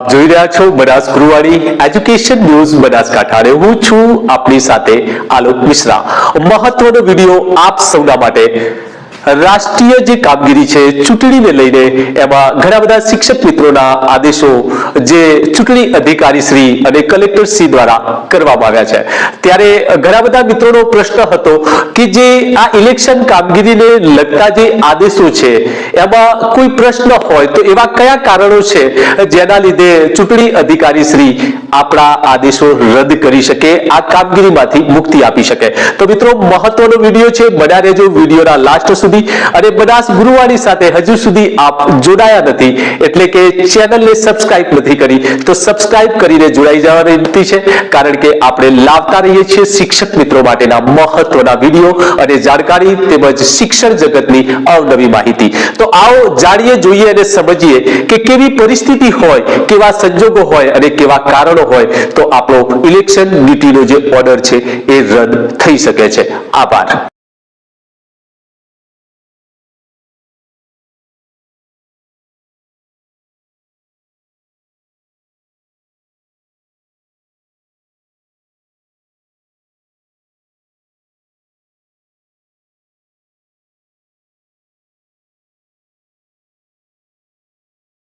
જોઈ રહ્યા છો બનાસ ગુરુવાણી એજ્યુકેશન ન્યૂઝ બનાસકાંઠા અને હું છું આપની સાથે આલોક મિશ્રા. મહત્વનો વીડિયો આપ સૌના માટે રાષ્ટ્રીય જે કામગીરી છે, ચૂંટણીને લઈને એમાં ઘણા બધા શિક્ષક મિત્રોના આદેશો જે ચૂંટણી અધિકારી શ્રી અને કલેક્ટર શ્રી દ્વારા કરવામાં આવ્યા છે. ત્યારે ઘણા બધા મિત્રોનો પ્રશ્ન હતો કે જે આ ઇલેક્શન કામગીરીને લગતા જે આદેશો છે, એમાં કોઈ પ્રશ્ન હોય તો એવા કયા કારણો છે, જેના લીધે ચૂંટણી અધિકારી શ્રી આપણા આદેશો રદ કરી શકે, આ કામગીરીમાંથી મુક્તિ આપી શકે. તો મિત્રો, મહત્વનો વીડિયો છે, બન્યા રહેજો વિડીયોના લાસ્ટ સુધી. અને બનાસ ગુરુવાણી સાથે હજુ સુધી આપ જોડાયા નથી, એટલે કે ચેનલને સબસ્ક્રાઇબ નથી કરી, તો સબસ્ક્રાઇબ કરીને જોડાઈ જવાની વિનંતી છે, કારણ કે આપણે લાવતા રહીએ છીએ શિક્ષક મિત્રો માટેના મહત્વના વીડિયો અને જાણકારી તેમજ શિક્ષણ જગતની અવનવી માહિતી. તો આવો જાણીએ, જોઈએ અને સમજીએ કે કેવી પરિસ્થિતિ હોય, કેવા સંજોગો હોય અને કેવા કારણો હોય, તો આપણો ઇલેક્શન ડ્યુટીનો જે ઓર્ડર છે એ રદ થઈ શકે છે. આભાર.